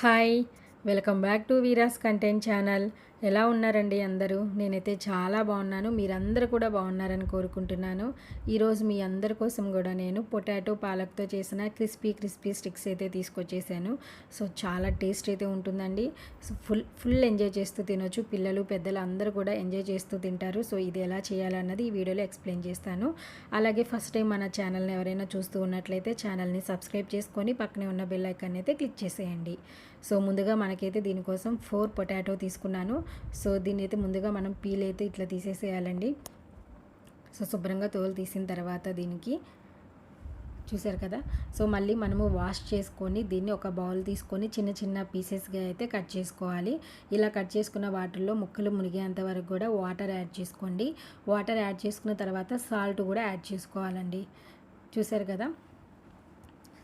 Hi welcome back to Veeras content channel. ఎలా ఉన్నారండి అందరూ? నేనైతే చాలా బాగున్నాను. మీరందరూ కూడా బాగున్నారని కోరుకుంటున్నాను. ఈరోజు మీ అందరి కోసం కూడా నేను పొటాటో పాలక్తో చేసిన క్రిస్పీ క్రిస్పీ స్టిక్స్ అయితే తీసుకొచ్చేసాను. సో చాలా టేస్ట్ అయితే ఉంటుందండి. సో ఫుల్ ఫుల్ ఎంజాయ్ చేస్తూ తినొచ్చు. పిల్లలు పెద్దలు అందరూ కూడా ఎంజాయ్ చేస్తూ తింటారు. సో ఇది ఎలా చేయాలన్నది ఈ వీడియోలో ఎక్స్ప్లెయిన్ చేస్తాను. అలాగే ఫస్ట్ టైం మన ఛానల్ని ఎవరైనా చూస్తూ ఉన్నట్లయితే ఛానల్ని సబ్స్క్రైబ్ చేసుకొని పక్కనే ఉన్న బెల్ ఐకాన్ అయితే క్లిక్ చేసేయండి. సో ముందుగా మనకైతే దీనికోసం ఫోర్ పొటాటో తీసుకున్నాను. సో దీన్ని అయితే ముందుగా మనం పీల్ అయితే ఇట్లా తీసేసేయాలండి. సో శుభ్రంగా తోలు తీసిన తర్వాత దీనికి చూసారు కదా? సో మళ్ళీ మనము వాష్ చేసుకొని దీన్ని ఒక బౌల్ తీసుకొని చిన్న చిన్న పీసెస్గా అయితే కట్ చేసుకోవాలి. ఇలా కట్ చేసుకున్న వాటర్లో ముక్కలు మునిగేంత వరకు కూడా వాటర్ యాడ్ చేసుకోండి. వాటర్ యాడ్ చేసుకున్న తర్వాత సాల్ట్ కూడా యాడ్ చేసుకోవాలండి. చూసారు కదా?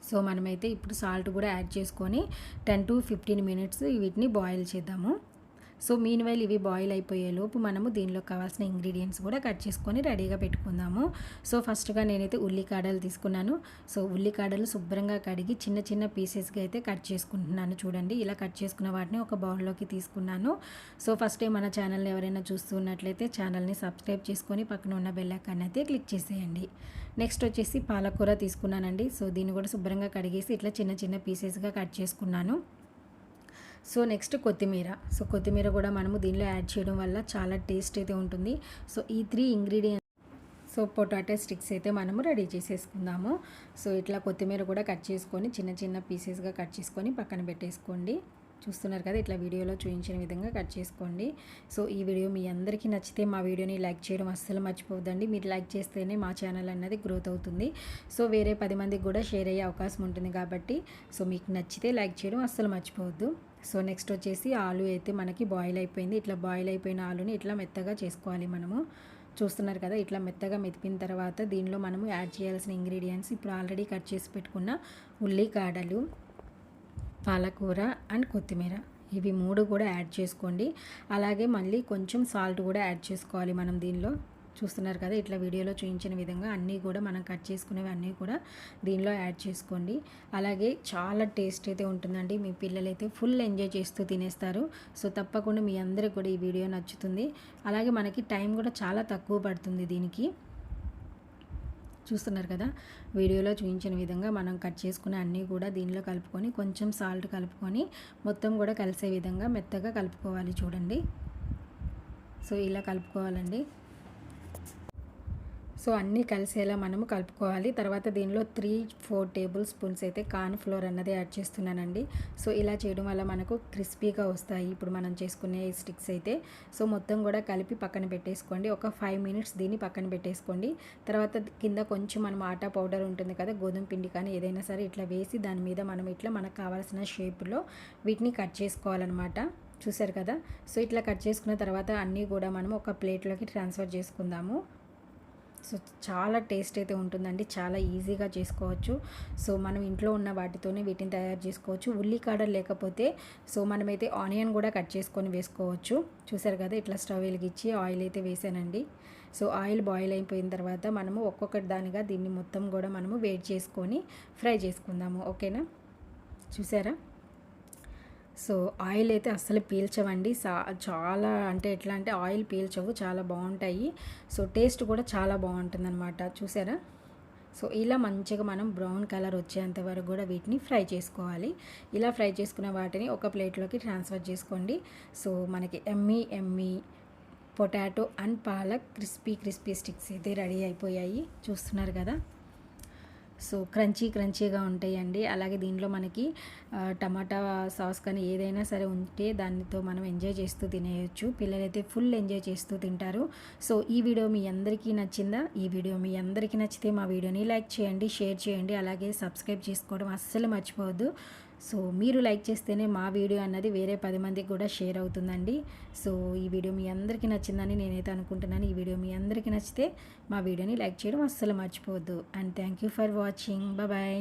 సో మనమైతే ఇప్పుడు సాల్ట్ కూడా యాడ్ చేసుకొని టెన్ టు ఫిఫ్టీన్ మినిట్స్ వీటిని బాయిల్ చేద్దాము. సో మీన్ వైల్ ఇవి బాయిల్ అయిపోయే లోపు మనము దీనిలో కావాల్సిన ఇంగ్రీడియంట్స్ కూడా కట్ చేసుకొని రెడీగా పెట్టుకుందాము. సో ఫస్ట్గా నేనైతే ఉల్లికాడలు తీసుకున్నాను. సో ఉల్లికాడలు శుభ్రంగా కడిగి చిన్న చిన్న పీసెస్గా అయితే కట్ చేసుకుంటున్నాను చూడండి. ఇలా కట్ చేసుకున్న వాటిని ఒక బౌల్లోకి తీసుకున్నాను. సో ఫస్ట్ టైం మన ఛానల్ని ఎవరైనా చూస్తున్నట్లయితే ఛానల్ని సబ్స్క్రైబ్ చేసుకొని పక్కన ఉన్న బెల్ అయితే క్లిక్ చేసేయండి. నెక్స్ట్ వచ్చేసి పాలకూర తీసుకున్నానండి. సో దీన్ని కూడా శుభ్రంగా కడిగేసి ఇట్లా చిన్న చిన్న పీసెస్గా కట్ చేసుకున్నాను. సో నెక్స్ట్ కొత్తిమీర. సో కొత్తిమీర కూడా మనము దీనిలో యాడ్ చేయడం వల్ల చాలా టేస్ట్ అయితే ఉంటుంది. సో ఈ three ingredients so potato sticks అయితే మనము రెడీ చేసేసుకుందాము. సో ఇట్లా కొత్తిమీర కూడా కట్ చేసుకొని చిన్న చిన్న పీసెస్గా కట్ చేసుకొని పక్కన పెట్టేసుకోండి. చూస్తున్నారు కదా ఇట్లా వీడియోలో చూపించిన విధంగా కట్ చేసుకోండి. సో ఈ వీడియో మీ అందరికీ నచ్చితే మా వీడియోని లైక్ చేయడం అస్సలు మర్చిపోవద్దండి. మీరు లైక్ చేస్తేనే మా ఛానల్ అన్నది గ్రోత్ అవుతుంది. సో వేరే పది మందికి కూడా షేర్ అయ్యే అవకాశం ఉంటుంది కాబట్టి సో మీకు నచ్చితే లైక్ చేయడం అస్సలు మర్చిపోవద్దు. సో నెక్స్ట్ వచ్చేసి ఆలు అయితే మనకి బాయిల్ అయిపోయింది. ఇట్లా బాయిల్ అయిపోయిన ఆలుని ఇట్లా మెత్తగా చేసుకోవాలి మనము. చూస్తున్నారు కదా ఇట్లా మెత్తగా మెతిపిన తర్వాత దీనిలో మనము యాడ్ చేయాల్సిన ఇంగ్రీడియంట్స్ ఇప్పుడు ఆల్రెడీ కట్ చేసి పెట్టుకున్న ఉల్లికాడలు పాలకూర అండ్ కొత్తిమీర. ఇవి మూడు కూడా యాడ్ చేసుకోండి. అలాగే మళ్ళీ కొంచెం సాల్ట్ కూడా యాడ్ చేసుకోవాలి మనం దీనిలో. చూస్తున్నారు కదా ఇట్లా వీడియోలో చూపించిన విధంగా అన్నీ కూడా మనం కట్ చేసుకునేవి అన్నీ కూడా దీనిలో యాడ్ చేసుకోండి. అలాగే చాలా టేస్ట్ అయితే ఉంటుందండి. మీ పిల్లలైతే ఫుల్ ఎంజాయ్ చేస్తూ తినేస్తారు. సో తప్పకుండా మీ అందరికి కూడా ఈ వీడియో నచ్చుతుంది. అలాగే మనకి టైం కూడా చాలా తక్కువ పడుతుంది దీనికి. చూస్తున్నారు కదా వీడియోలో చూపించిన విధంగా మనం కట్ చేసుకున్న అన్నీ కూడా దీనిలో కలుపుకొని కొంచెం సాల్ట్ కలుపుకొని మొత్తం కూడా కలిసే విధంగా మెత్తగా కలుపుకోవాలి చూడండి. సో ఇలా కలుపుకోవాలండి. సో అన్నీ కలిసేలా మనము కలుపుకోవాలి. తర్వాత దీనిలో త్రీ ఫోర్ టేబుల్ స్పూన్స్ అయితే కార్న్ ఫ్లోర్ అన్నది యాడ్ చేస్తున్నానండి. సో ఇలా చేయడం వల్ల మనకు క్రిస్పీగా వస్తాయి. ఇప్పుడు మనం చేసుకునే స్టిక్స్ అయితే. సో మొత్తం కూడా కలిపి పక్కన పెట్టేసుకోండి. ఒక ఫైవ్ మినిట్స్ దీన్ని పక్కన పెట్టేసుకోండి. తర్వాత కింద కొంచెం మనం ఆటా పౌడర్ ఉంటుంది కదా గోధుమ పిండి కానీ ఏదైనా సరే ఇట్లా వేసి దాని మీద మనం ఇట్లా మనకు కావాల్సిన షేప్లో వీటిని కట్ చేసుకోవాలన్నమాట. చూసారు కదా? సో ఇట్లా కట్ చేసుకున్న తర్వాత అన్నీ కూడా మనం ఒక ప్లేట్లోకి ట్రాన్స్ఫర్ చేసుకుందాము. సో చాలా టేస్ట్ అయితే ఉంటుందండి. చాలా ఈజీగా చేసుకోవచ్చు. సో మనం ఇంట్లో ఉన్న వాటితోనే వీటిని తయారు చేసుకోవచ్చు. ఉల్లికాడ లేకపోతే సో మనమైతే ఆనియన్ కూడా కట్ చేసుకొని వేసుకోవచ్చు. చూసారు కదా ఇట్లా స్టవ్ వెలిగించి ఆయిల్ అయితే వేసానండి. సో ఆయిల్ బాయిల్ అయిపోయిన తర్వాత మనము ఒక్కొక్కటి దానిగా దీన్ని మొత్తం కూడా మనము వేడి చేసుకొని ఫ్రై చేసుకుందాము. ఓకేనా? చూసారా? సో ఆయిల్ అయితే అస్సలు పీల్చవండి. చాలా అంటే ఎట్లా అంటే ఆయిల్ పీల్చవు చాలా బాగుంటాయి. సో టేస్ట్ కూడా చాలా బాగుంటుంది అనమాట చూసారా? సో ఇలా మంచిగా మనం బ్రౌన్ కలర్ వచ్చేంత వరకు కూడా వీటిని ఫ్రై చేసుకోవాలి. ఇలా ఫ్రై చేసుకున్న వాటిని ఒక ప్లేట్లోకి ట్రాన్స్ఫర్ చేసుకోండి. సో మనకి yummy yummy potato and palak crispy crispy sticks అయితే రెడీ అయిపోయాయి. చూస్తున్నారు కదా? సో క్రంచీ క్రంచీగా ఉంటాయండి. అలాగే దీనిలో మనకి టమాటా సాస్ కానీ ఏదైనా సరే ఉంటే దానితో మనం ఎంజాయ్ చేస్తూ తినేయచ్చు. పిల్లలైతే ఫుల్ ఎంజాయ్ చేస్తూ తింటారు. సో ఈ వీడియో మీ అందరికీ నచ్చిందా? ఈ వీడియో మీ అందరికీ నచ్చితే మా వీడియోని లైక్ చేయండి షేర్ చేయండి అలాగే సబ్స్క్రైబ్ చేసుకోవడం అస్సలు మర్చిపోవద్దు. సో మీరు లైక్ చేస్తేనే మా వీడియో అన్నది వేరే పది మందికి కూడా షేర్ అవుతుందండి. సో ఈ వీడియో మీ అందరికీ నచ్చిందని నేనైతే అనుకుంటున్నాను. ఈ వీడియో మీ అందరికీ నచ్చితే మా వీడియోని లైక్ చేయడం అస్సలు మర్చిపోవద్దు. And thank you for watching. Bye